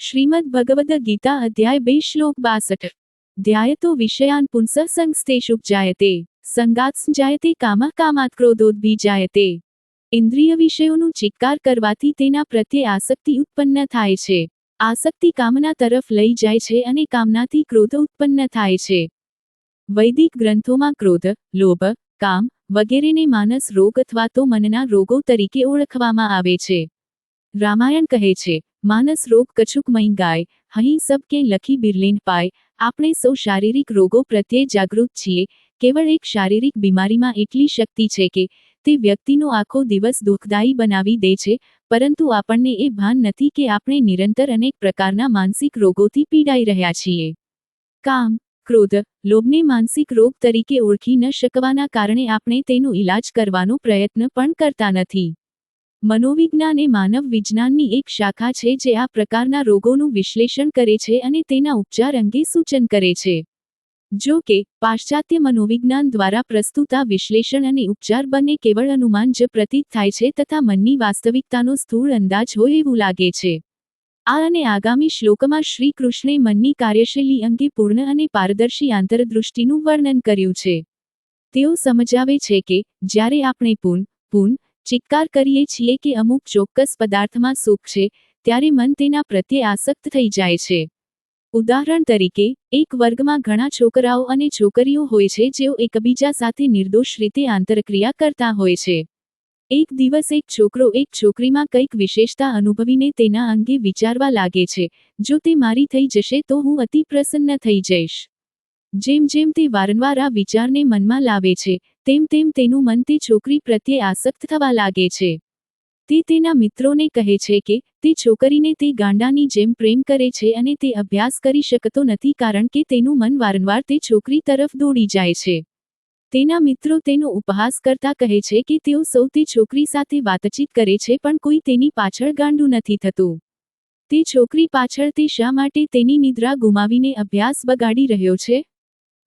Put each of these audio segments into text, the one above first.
શ્રીમદ ભગવદ ગીતા અધ્યાય બે શ્લોક બાસઠ ધ્યાયતો વિષયાન પુંસ સંસ્થેષુપજાયતે સંગાત્સ જાયતે કામા કામાત ક્રોધોદ્ભી જાયતે ઇન્દ્રિય વિષયોનું ચિત્કાર કરવાથી તેના પ્રત્યે આસક્તિ ઉત્પન્ન થાય છે આસક્તિ કામના તરફ લઈ જાય છે અને કામનાથી ક્રોધ ઉત્પન્ન થાય છે વૈદિક ગ્રંથોમાં ક્રોધ લોભ કામ વગેરેને માનસ રોગ અથવા તો મનના રોગો તરીકે ઓળખવામાં આવે છે રામાયણ કહે છે માનસ રોગ કછુકમય ગાય અહીં સબ કે લખી બિરલેન પાય, આપણે સૌ શારીરિક રોગો પ્રત્યે જાગૃત છીએ, કેવળ એક શારીરિક બીમારીમાં એટલી શક્તિ છે કે, તે વ્યક્તિનો આખો દિવસ દુઃખદાયી બનાવી દે છે, પરંતુ આપણને એ ભાન નથી કે આપણે નિરંતર અનેક પ્રકારના માનસિક રોગોથી પીડાઈ રહ્યા છીએ. કામ, ક્રોધ, લોભને માનસિક રોગ તરીકે ઓળખી ન શકવાના કારણે આપણે તેનો ઈલાજ કરવાનો પ્રયત્ન પણ કરતા નથી. મનોવિજ્ઞાન એ માનવ વિજ્ઞાનની એક શાખા છે જે આ પ્રકારના રોગોનું વિશ્લેષણ કરે છે અને તેના ઉપચાર અંગે સૂચન કરે છે. જો કે, પાશ્ચાત્ય મનોવિજ્ઞાન દ્વારા પ્રસ્તુત આ વિશ્લેષણ અને ઉપચાર બંને કેવળ અનુમાન જ પ્રતીત થાય છે તથા મનની વાસ્તવિકતાનો સ્થૂળ અંદાજ હોય એવું લાગે છે. આ અને આગામી શ્લોકમાં શ્રી કૃષ્ણે મનની કાર્યશૈલી અંગે પૂર્ણ અને પારદર્શી આંતરદૃષ્ટિનું વર્ણન કર્યું છે. તેઓ સમજાવે છે કે, જ્યારે આપણે પૂન પૂન ચિત્કાર કરીએ છીએ કે અમુક ચોક્કસ પદાર્થમાં સુખ છે, ત્યારે મન તેના પ્રત્યે આસક્ત થઈ જાય છે. ઉદાહરણ તરીકે, એક વર્ગમાં ઘણા છોકરાઓ અને છોકરીઓ હોય છે જેઓ એકબીજા સાથે નિર્દોષ રીતે આંતરક્રિયા કરતા હોય છે. એક દિવસ એક છોકરો એક છોકરીમાં કંઈક વિશેષતા અનુભવીને તેના અંગે વિચારવા લાગે છે, જો તે મારી થઈ જશે તો હું અતિ પ્રસન્ન થઈ જઈશ. જેમ જેમ તે વારંવાર આ વિચારને મનમાં લાવે છે તેમ તેમ તેનું મન તે છોકરી પ્રત્યે આસક્ત થવા લાગે છે. તે તેના મિત્રોને કહે છે કે, તે છોકરીને તે ગાંડાની જેમ પ્રેમ કરે છે અને તે અભ્યાસ કરી શકતો નથી કારણ કે તેનું મન વારંવાર તે છોકરી તરફ દોડી જાય છે. તેના મિત્રો તેનો ઉપહાસ કરતા કહે છે કે તેઓ સૌ તે છોકરી સાથે વાતચીત કરે છે પણ કોઈ તેની પાછળ ગાંડું નથી થતું. તે છોકરી પાછળ તે શા માટે તેની નિદ્રા ગુમાવીને અભ્યાસ બગાડી રહ્યો છે?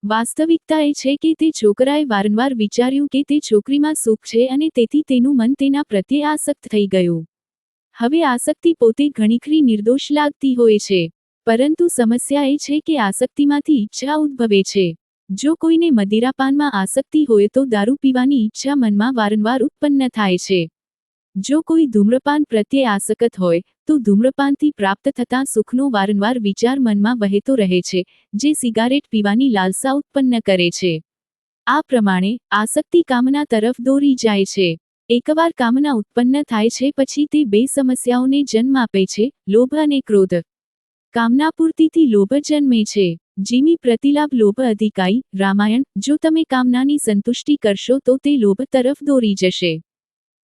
વાસ્તવિકતા એ છે કે તે છોકરાએ વારંવાર વિચાર્યું કે તે છોકરીમાં સુખ છે અને તેથી તેનું મન તેના પ્રત્યે આસક્ત થઈ ગયું. હવે આસક્તિ પોતે ઘણીખરી નિર્દોષ લાગતી હોય છે, પરંતુ સમસ્યા એ છે કે આસક્તિમાંથી ઈચ્છા ઉદ્ભવે છે. જો કોઈને મદિરાપાનમાં આસક્તિ હોય તો દારૂ પીવાની ઈચ્છા મનમાં વારંવાર ઉત્પન્ન થાય છે. જો કોઈ ધૂમ્રપાન પ્રત્યે આસક્ત હોય, તો ધૂમ્રપાનથી પ્રાપ્ત થતા સુખનો વારંવાર વિચાર મનમાં વહેતો રહે છે, જે સિગારેટ પીવાની લાલસા ઉત્પન્ન કરે છે. આ પ્રમાણે, આસક્તિ કામના તરફ દોરી જાય છે. એકવાર કામના ઉત્પન્ન થાય છે પછી તે બે સમસ્યાઓને જન્મ આપે છે, લોભ અને ક્રોધ. કામનાપૂર્તિથી લોભ જન્મે છે. જીમી પ્રતિલાભ લોભ અધિકાઈ રામાયણ, જો તમે કામનાની સંતુષ્ટિ કરશો તો તે લોભ તરફ દોરી જશે.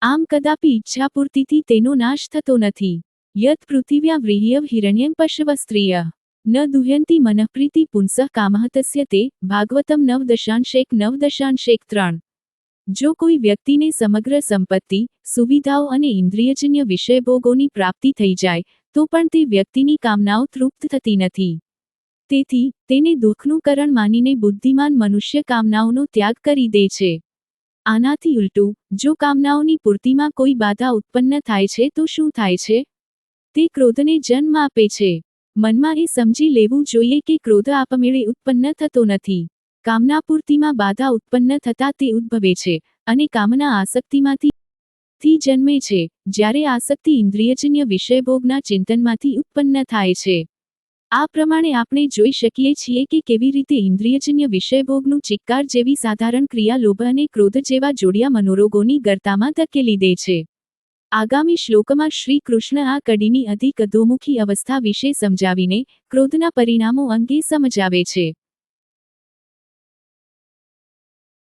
આમ કદાપી ઈચ્છાપૂર્તિથી તેનો નાશ થતો નથી. યત પૃથિવ્યા વ્રીહ્યવ હિરણ્યમ પશવસ્ત્રીય. ન દુહ્યંતી મનઃપ્રીતિ પુંસઃ કામહતસ્ય તે ભાગવતમ નવ દશાંશેક નવ દશાંશેક ત્રણ. જો કોઈ વ્યક્તિને સમગ્ર સંપત્તિ, સુવિધાઓ અને ઇન્દ્રિયજન્ય વિષયભોગોની પ્રાપ્તિ થઈ જાય, તો પણ તે વ્યક્તિની કામનાઓ તૃપ્ત થતી નથી. તેથી, તેને દુઃખનું કરણ માનીને બુદ્ધિમાન મનુષ્ય કામનાઓનો ત્યાગ કરી દે છે. આનાથી ઉલટું, જો કામનાઓની પૂર્તિમાં કોઈ બાધા ઉત્પન્ન થાય છે, તો શું થાય છે? તે ક્રોધને જન્મ આપે છે. મનમાં એ સમજી લેવું જોઈએ કે ક્રોધ આપમેળે ઉત્પન્ન થતો નથી. કામના પૂર્તિમાં બાધા ઉત્પન્ન થતા તે ઉદ્ભવે છે અને કામના આસક્તિમાંથી થી જન્મે છે, જ્યારે આસક્તિ ઇન્દ્રિયજન્ય વિષયભોગના ચિંતનમાંથી ઉત્પન્ન થાય છે. આ પ્રમાણે આપણે જોઈ શકીએ છીએ કે કેવી રીતે ઇન્દ્રિયજન્ય વિષયભોગનું ચિક્કાર જેવી સાધારણ ક્રિયા લોભ અને ક્રોધ જેવા જોડિયા મનોરોગોની ગર્તામાં ધકેલી દે છે. આગામી શ્લોકમાં શ્રી કૃષ્ણ આ કડીની અધિક અધોમુખી અવસ્થા વિશે સમજાવીને ક્રોધના પરિણામો અંગે સમજાવે છે.